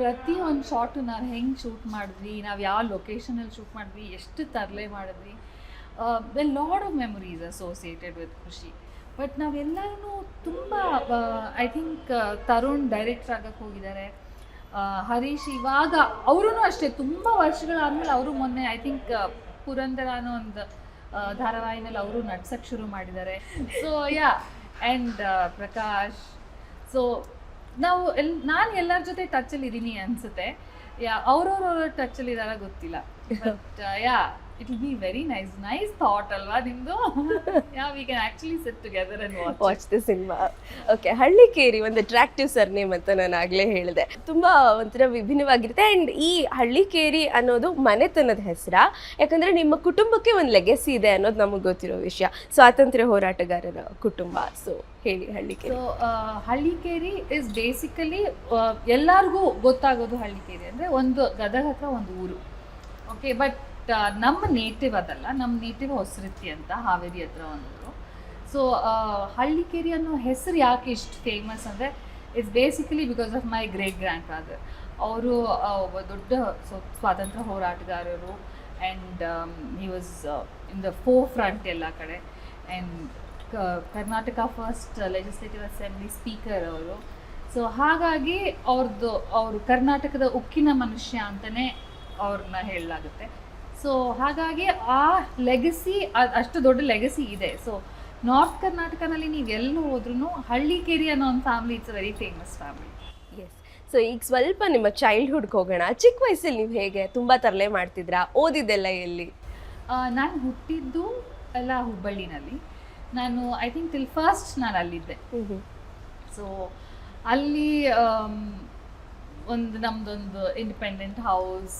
ಪ್ರತಿ ಒಂದು ಶಾಟು ನಾವು ಹೆಂಗೆ ಶೂಟ್ ಮಾಡಿದ್ವಿ, ನಾವು ಯಾವ ಲೊಕೇಶನಲ್ಲಿ ಶೂಟ್ ಮಾಡಿದ್ವಿ, ಎಷ್ಟು ತರಲೆ ಮಾಡಿದ್ವಿ. Bell load of memories associated with ಖುಷಿ. ಬಟ್ ನಾವೆಲ್ಲರೂ ತುಂಬ ಐ ಥಿಂಕ್ ತರುಣ್ ಡೈರೆಕ್ಟರ್ ಆಗಕ್ಕೆ ಹೋಗಿದ್ದಾರೆ ಹರೀಶ್ ಇವಾಗ ಅವರೂ ಅಷ್ಟೇ, ತುಂಬ ವರ್ಷಗಳಾದ್ಮೇಲೆ ಅವರು ಮೊನ್ನೆ ಐ ಥಿಂಕ್ ಪುರಂದರ ಅನ್ನೋ ಒಂದು ಧಾರಾವಾಹಿನಲ್ಲಿ ಅವರು ನಡ್ಸಕ್ಕೆ ಶುರು ಮಾಡಿದ್ದಾರೆ so yeah and Prakash. So ನಾವು ಎಲ್ ನಾನು ಎಲ್ಲರ ಜೊತೆ ಟಚಲ್ಲಿ ಇದ್ದೀನಿ ಅನ್ಸುತ್ತೆ. ಯಾ ಅವ್ರವ್ರವ್ರ ಅಲ್ಲಿ ಇದಾರ ಗೊತ್ತಿಲ್ಲ. But yeah it will be very nice nice thought ಅಲ್ವಾ ನಿಮ್ದು? Yeah we can actually sit together and watch watch the cinema okay Hallikeri ಒಂದು ಅಟ್ರಾಕ್ಟಿವ್ ಸರ್ನೇಮ್ ಅಂತ ನಾನು ಆಗಲೇ ಹೇಳಿದೆ. ತುಂಬ ಒಂಥರ ವಿಭಿನ್ನವಾಗಿರುತ್ತೆ. ಆ್ಯಂಡ್ ಈ ಹಳ್ಳಿಕೇರಿ ಅನ್ನೋದು ಮನೆತನದ ಹೆಸರ. ಯಾಕಂದರೆ ನಿಮ್ಮ ಕುಟುಂಬಕ್ಕೆ ಒಂದು ಲೆಗೆಸಿ ಇದೆ ಅನ್ನೋದು ನಮಗೆ ಗೊತ್ತಿರೋ ವಿಷಯ. ಸ್ವಾತಂತ್ರ್ಯ ಹೋರಾಟಗಾರರ ಕುಟುಂಬ. ಸೊ ಹೇಳಿ Hallikeri so Hallikeri is basically ಎಲ್ಲರಿಗೂ ಗೊತ್ತಾಗೋದು ಹಳ್ಳಿಕೇರಿ ಅಂದರೆ ಒಂದು ಗದಗ ಹತ್ರ ಒಂದು ಊರು. ಓಕೆ ಬಟ್ ನಮ್ಮ ನೇಟಿವ್ ಅದಲ್ಲ, ನಮ್ಮ ನೇಟಿವ್ ಹೊಸರಿತಿ ಅಂತ ಹಾವೇರಿ ಹತ್ರ ಒಂದು ಊರು ಸೊ ಹಳ್ಳಿಕೇರಿ ಅನ್ನೋ ಹೆಸರು ಯಾಕೆ ಇಷ್ಟು ಫೇಮಸ್ ಅಂದರೆ it's basically because of my great grandfather ಅವರು ದೊಡ್ಡ ಸ್ವ- ಸ್ವಾತಂತ್ರ್ಯ ಹೋರಾಟಗಾರರು and he was in the flow front ಎಲ್ಲ ಕಡೆ. And Karnataka first legislative assembly speaker ಅವರು. ಸೊ ಹಾಗಾಗಿ ಅವ್ರದ್ದು ಅವರು ಕರ್ನಾಟಕದ ಉಕ್ಕಿನ ಮನುಷ್ಯ ಅಂತಲೇ ಅವ್ರನ್ನ ಹೇಳಲಾಗುತ್ತೆ. ಸೊ ಹಾಗಾಗಿ ಆ ಲೆಗಸಿ ಅಷ್ಟು ದೊಡ್ಡ ಲೆಗಸಿ ಇದೆ. ಸೊ ನಾರ್ತ್ ಕರ್ನಾಟಕನಲ್ಲಿ ನೀವು ಎಲ್ಲೂ ಹೋದ್ರೂ ಹಳ್ಳಿಕೇರಿ ಅನ್ನೋ ಒಂದು family it's very famous family yes so ಈಗ ಸ್ವಲ್ಪ ನಿಮ್ಮ ಚೈಲ್ಡ್ಹುಡ್ಗೆ ಹೋಗೋಣ. ಚಿಕ್ಕ ವಯಸ್ಸಲ್ಲಿ ನೀವು ಹೇಗೆ ತುಂಬ ತರಲೆ ಮಾಡ್ತಿದ್ರಾ? ಓದಿದ್ದೆಲ್ಲ ಎಲ್ಲಿ? ನಾನು ಹುಟ್ಟಿದ್ದು ಎಲ್ಲ ಹುಬ್ಬಳ್ಳಿನಲ್ಲಿ. ನಾನು ಐ ಥಿಂಕ್ ಟಿಲ್ ಫಸ್ಟ್ ನಾನು ಅಲ್ಲಿದ್ದೆ. ಸೊ ಅಲ್ಲಿ ಒಂದು ನಮ್ಮದೊಂದು ಇಂಡಿಪೆಂಡೆಂಟ್ ಹೌಸ್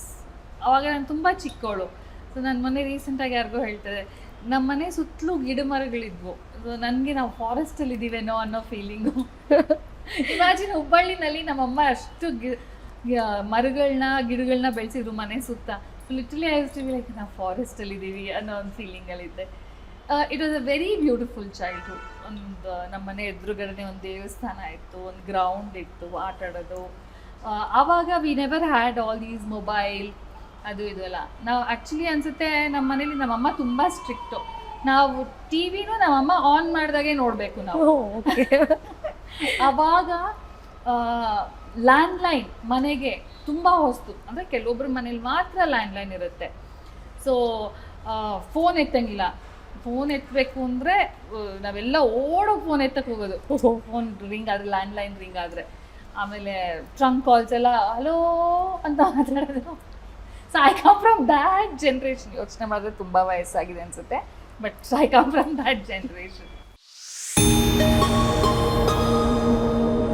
ಅವಾಗ ನಾನು ತುಂಬ ಚಿಕ್ಕವಳು. ಸೊ ನನ್ನ ಮನೆ ರೀಸೆಂಟಾಗಿ ಯಾರಿಗೂ ಹೇಳ್ತಾರೆ ನಮ್ಮ ಮನೆ ಸುತ್ತಲೂ ಗಿಡ ಮರಗಳಿದ್ವು. ಸೊ ನನಗೆ ನಾವು ಫಾರೆಸ್ಟಲ್ಲಿ ಇದ್ದೀವೇನೋ ಅನ್ನೋ ಫೀಲಿಂಗು ಇಮ್ಯಾಜಿನ್ ಹುಬ್ಬಳ್ಳಿನಲ್ಲಿ ನಮ್ಮಮ್ಮ ಅಷ್ಟು ಗಿ ಮರಗಳನ್ನ ಗಿಡಗಳನ್ನ ಬೆಳೆಸಿದ್ರು ಮನೆ ಸುತ್ತ. Literally I to be like ನಾವು ಫಾರೆಸ್ಟಲ್ಲಿ ಇದ್ದೀವಿ ಅನ್ನೋ ಒಂದು ಫೀಲಿಂಗಲ್ಲಿದ್ದೆ it was a very beautiful childhood ಒಂದು ನಮ್ಮ ಮನೆ ಎದುರುಗಡೆ ಒಂದು ದೇವಸ್ಥಾನ ಇತ್ತು ಒಂದು ಗ್ರೌಂಡ್ ಇತ್ತು ಆಟ ಆಡೋದು. ಆವಾಗ we never had all these mobile ಅದು ಇದು ಅಲ್ಲ ನಾವು ಆ್ಯಕ್ಚುಲಿ ಅನ್ಸುತ್ತೆ ನಮ್ಮ ಮನೇಲಿ ನಮ್ಮಮ್ಮ ತುಂಬ ಸ್ಟ್ರಿಕ್ಟು ನಾವು ಟಿ ವಿನೂ ನಮ್ಮಮ್ಮ ಆನ್ ಮಾಡಿದಾಗೆ ನೋಡಬೇಕು ನಾವು. ಅವಾಗ ಲ್ಯಾಂಡ್ಲೈನ್ ಮನೆಗೆ ತುಂಬ ಹೊಸ್ತು. ಅಂದರೆ ಕೆಲವೊಬ್ರ ಮನೇಲಿ ಮಾತ್ರ ಲ್ಯಾಂಡ್ಲೈನ್ ಇರುತ್ತೆ. ಸೊ ಫೋನ್ ಎತ್ತಂಗಿಲ್ಲ. ಫೋನ್ ಎತ್ತಬೇಕು ಅಂದರೆ ನಾವೆಲ್ಲ ಓಡೋ ಫೋನ್ ಎತ್ತಕ್ಕೆ ಹೋಗೋದು. ಫೋನ್ ರಿಂಗ್ ಆದರೆ ಲ್ಯಾಂಡ್ಲೈನ್ ರಿಂಗ್ ಆದರೆ. ಆಮೇಲೆ ಟ್ರಂಕ್ ಕಾಲ್ಸ್ ಎಲ್ಲ ಹಲೋ ಅಂತ ಮಾತಾಡೋದು. So I come from that generation ಯೋಚನೆ ಮಾಡಿದ್ರೆ ತುಂಬ ವಯಸ್ಸಾಗಿದೆ ಅನ್ಸುತ್ತೆ but I come from that generation